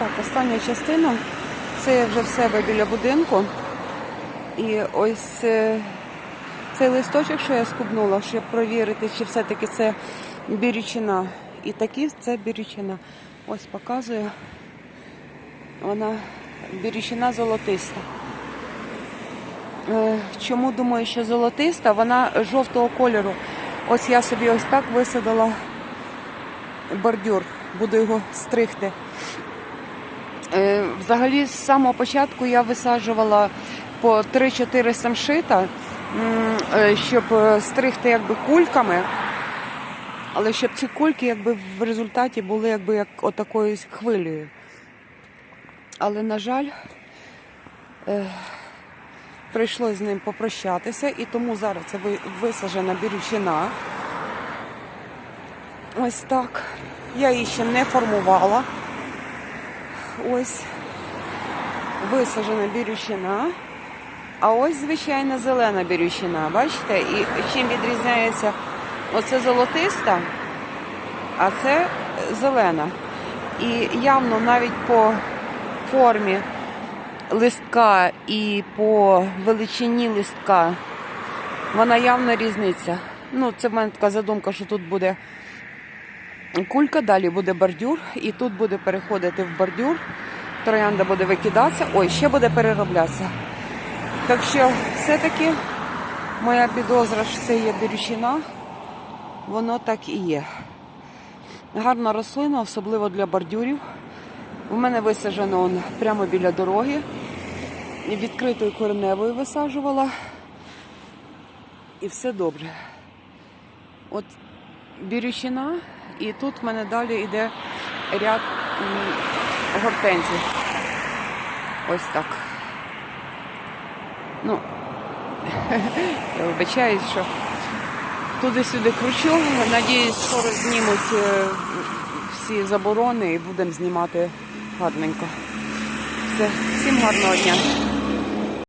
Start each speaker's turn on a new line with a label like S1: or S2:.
S1: Так, остання частина. Це я вже в себе біля будинку. І ось е, цей листочок, що я скубнула, щоб провірити, чи все-таки це бірючина. І таки це бірючина. Ось показую. Вона бірючина золотиста. Е, Чому думаю, що золотиста? Вона жовтого кольору. Ось я собі ось так висадила бордюр, буду його стригти. Е, Взагалі, з самого початку я висаджувала по 3-4 самшита, е, щоб е, стригти якби кульками, але щоб ці кульки якби в результаті були якби як отакою хвилею. Але, на жаль, прийшлося з ним попрощатися, і тому зараз це ви- висаджена бірючина. Ось так. Я її ще не формувала. Ось висаджена бірючина. А ось звичайна зелена бірючина. Бачите? І чим відрізняється оце золотиста, а це зелена. І явно навіть по формі листка і по величині листка вона явно різниця. Ну, це в мене така задумка, що тут буде кулька, далі буде бордюр, і тут буде переходити в бордюр. Троянда буде викидатися, ой, ще буде перероблятися. Так що все-таки моя підозра, що це є бірючина, воно так і є. Гарна рослина, особливо для бордюрів. У мене висаджено он прямо біля дороги. Відкритою кореневою висаджувала. І все добре. От бірючина, і тут в мене далі йде ряд гортензій. Ось так. Ну, я вибачаюсь, що туди-сюди кручу. Надіюсь, скоро знімуть е, всі заборони і будемо знімати гарненько. Все, всім гарного дня.